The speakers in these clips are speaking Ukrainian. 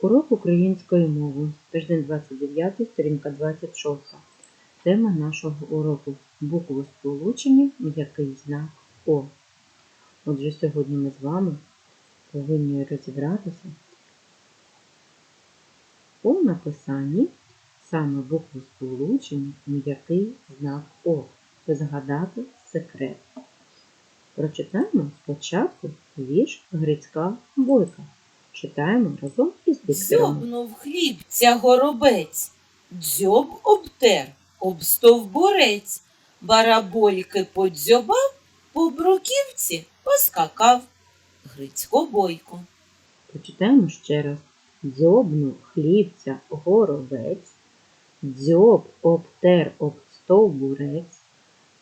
Урок української мови. Тиждень 29, сторінка 26. Тема нашого уроку буквосполучення, м'який знак О. Отже, сьогодні ми з вами повинні розібратися у написанні саме буквосполучення, м'який знак О. Згадати секрет. Прочитаємо спочатку вірш Грицька Бойка. Читаємо разом із диктором. Дзьобнув хлібця горобець, дзьоб обтер, обстовбурець, барабольки подзьобав, по бруківці поскакав. Грицько бойко. Почитаємо ще раз. Дзьобнув хлібця горобець, дзьоб обтер об стовбурець,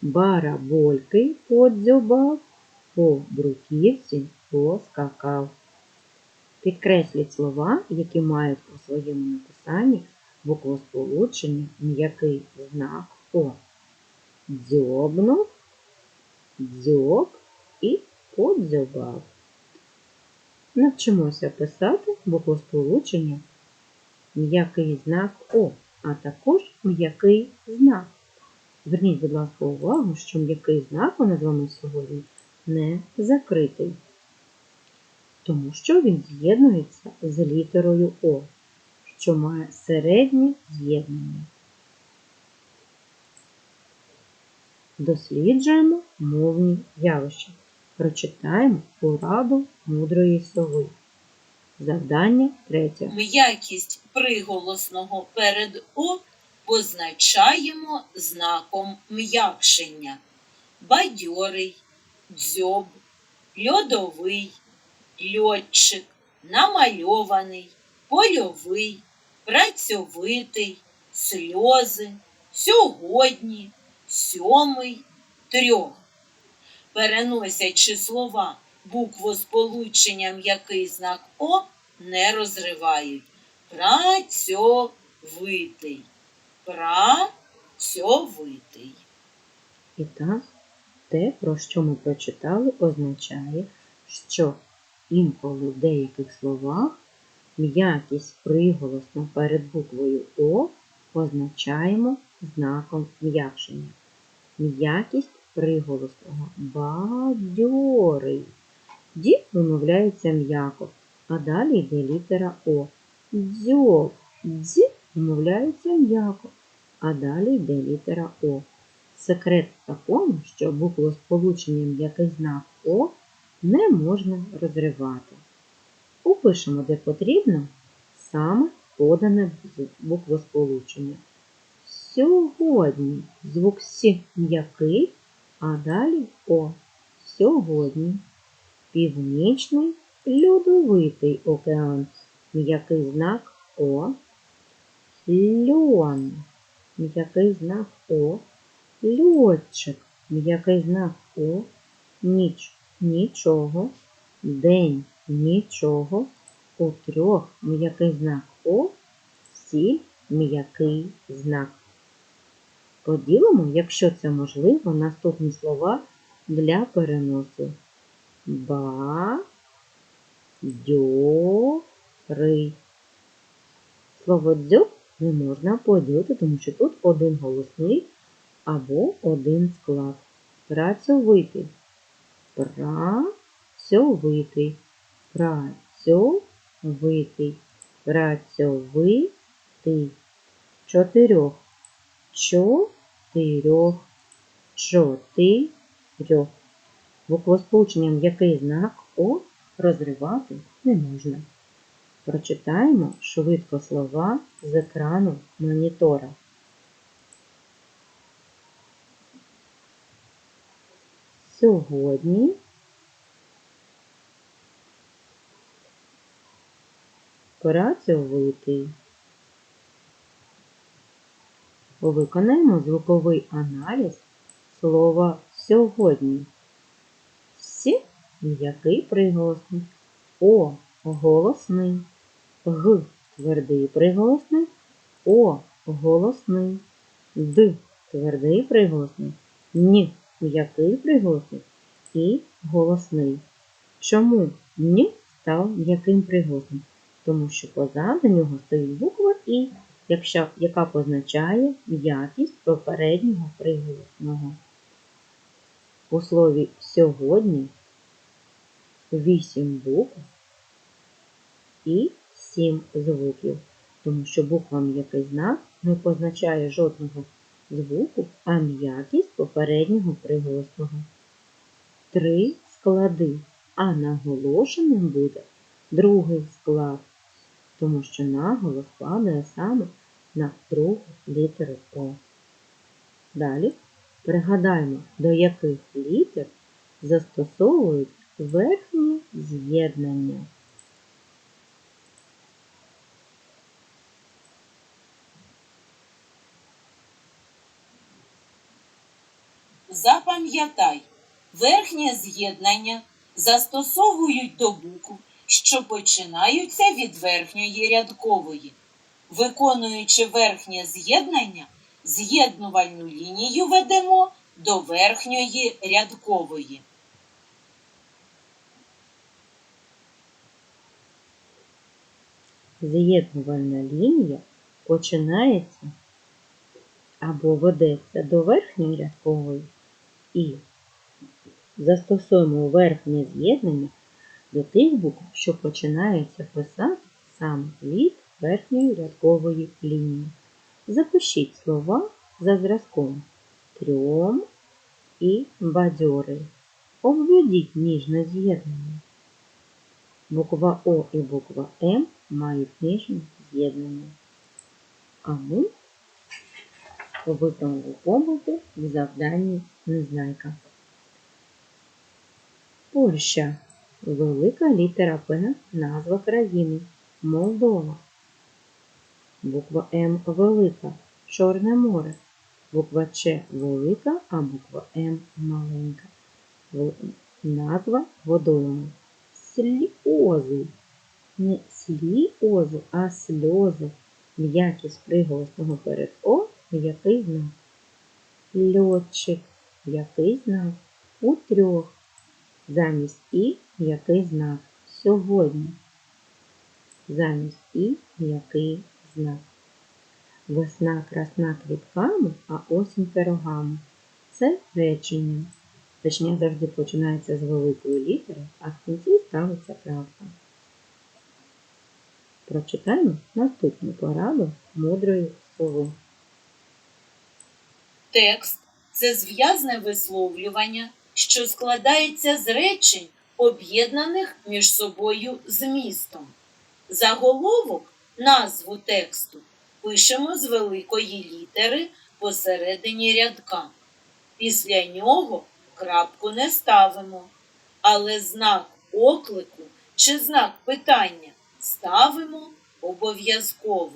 барабольки подзьобав, по бруківці поскакав. Підкресліть слова, які мають у своєму написанні буквосполучення м'який знак О. Дзьобнув, дзьоб і подзьобав. Навчимося писати буквосполучення м'який знак О, а також м'який знак. Зверніть, будь ласка, увагу, що м'який знак у нас з вами сьогодні не закритий, тому що він з'єднується з літерою О, що має середнє з'єднання. Досліджуємо мовні явища. Прочитаємо пораду мудрої сови. Завдання третє. М'якість приголосного перед О позначаємо знаком м'якшення. Бадьорий, дзьоб, льодовий, льотчик, намальований, польовий, працьовитий, сльози, сьогодні, сьомий, трьох. Переносячи слова буквосполученням який знак О не розривають. Працьовитий. Працьовитий. І так, те, про що ми прочитали, означає, що інколи в деяких словах м'якість приголосна перед буквою О позначаємо знаком м'якшення. М'якість приголосного бадьорий. Ді вимовляється м'яко, а далі йде літера О. Дзьоб, дз вимовляється м'яко, а далі йде літера О. Секрет в такому, що буквосполучення м'який знак О не можна розривати. Упишемо, де потрібно, саме подане буквосполучення. Сьогодні звук С м'який, а далі О. Сьогодні. Північний льодовитий океан. М'який знак О. Льон. М'який знак О. Льотчик. М'який знак О. Ніч. Нічого. День. Нічого. У трьох м'який знак О. Всі м'який знак. Поділимо, якщо це можливо, наступні слова для переносу. Ба, дьо, ри. Слово дзьоб не можна поділити, тому що тут один голосний або один склад. Працьовитий. Працьовитий. Працьовитий. Працьовитий. Чотирьох. Чотирьох. Чотирьох. Буквосполученням який знак О розривати не можна. Прочитаємо швидко слова з екрану монітора. Сьогодні. Працьовитий. Виконаємо звуковий аналіз слова сьогодні. С м'який приголосний, О голосний, Г твердий приголосний, О голосний, Д твердий приголосний, Н м'який приголосний і голосний. Чому Н став м'яким приголосним? тому що позаду нього стоїть буква І, якщо, яка позначає якість попереднього приголосного. У слові сьогодні вісім букв і сім звуків, тому що буква м'який знак не позначає жодного звуку, а м'якість попереднього приголосного. Три склади, а наголошеним буде другий склад, тому що наголос падає саме на другу літеру О. Далі пригадаємо, до яких літер застосовують верхні з'єднання. Запам'ятай, верхнє з'єднання застосовують до букв, що починаються від верхньої рядкової. Виконуючи верхнє з'єднання, з'єднувальну лінію ведемо до верхньої рядкової. З'єднувальна лінія починається або ведеться до верхньої рядкової і застосуємо верхнє з'єднання до тих букв, що починаються писати саме від верхньої рядкової лінії. Запишіть слова за зразком трьом і бадьорий. Обведіть ніжне з'єднання. Буква О і буква М мають ніжне з'єднання. А ми виконали помилки в завданні Незнайка. Польща. Велика літера П. Назва країни. Молдова. Буква М велика. Чорне море. Буква Ч велика, а буква М маленька. Назва водойми. Сльози. Не сліози, а сльози. М'якість приголосного перед О який знак? Льотчик. Який знак? У трьох. Замість І який знак? Сьогодні. Замість І який знак? Весна красна квітками, а осінь пирогами. Це речення. Речення завжди починається з великої літери, а в кінці ставиться крапка. Прочитаємо наступну пораду мудрої сови. Текст це зв'язне висловлювання, що складається з речень, об'єднаних між собою змістом. Заголовок, назву тексту пишемо з великої літери посередині рядка. Після нього крапку не ставимо, але знак оклику чи знак питання ставимо обов'язково.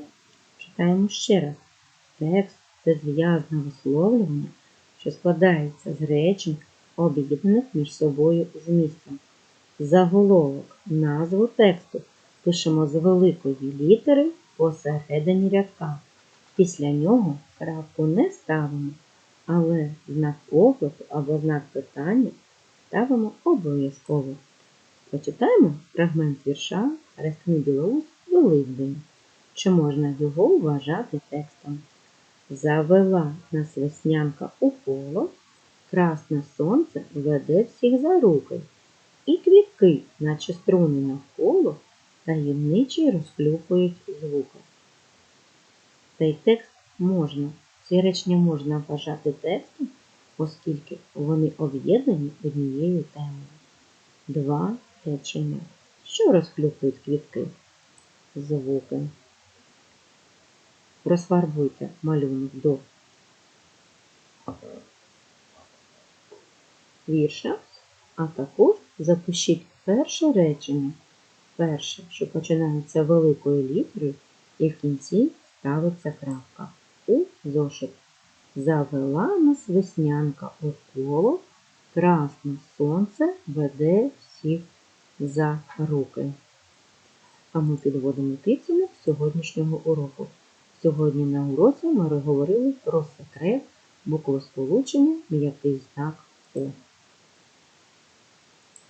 Читаємо ще раз. Текст це зв'язне висловлювання, що складається з речень, об'єднаних між собою змістом. Заголовок, назву тексту пишемо з великої літери посередині рядка. Після нього крапку не ставимо, але знак оклику або знак питання ставимо обов'язково. Почитаємо фрагмент вірша Хрестини Білоус Великдень. Чи можна його вважати текстом? Завела нас веснянка у коло, красне сонце веде всіх за руки, і квітки, наче струни навколо, таємничі розплюхують звуки. Цей текст можна, ці речення можна вважати текстом, оскільки вони об'єднані однією темою. Два речення. Що розплюхують квітки? Звуки. Розфарбуйте малюнок до вірша, а також запишіть перше речення. Перше, що починається великою літерою і в кінці ставиться крапка. У зошит. Завела нас веснянка у коло, красне сонце веде всіх за руки. А ми підводимо підсумок сьогоднішнього уроку. Сьогодні на уроці ми говорили про секрет буквосполучення м'який знак О.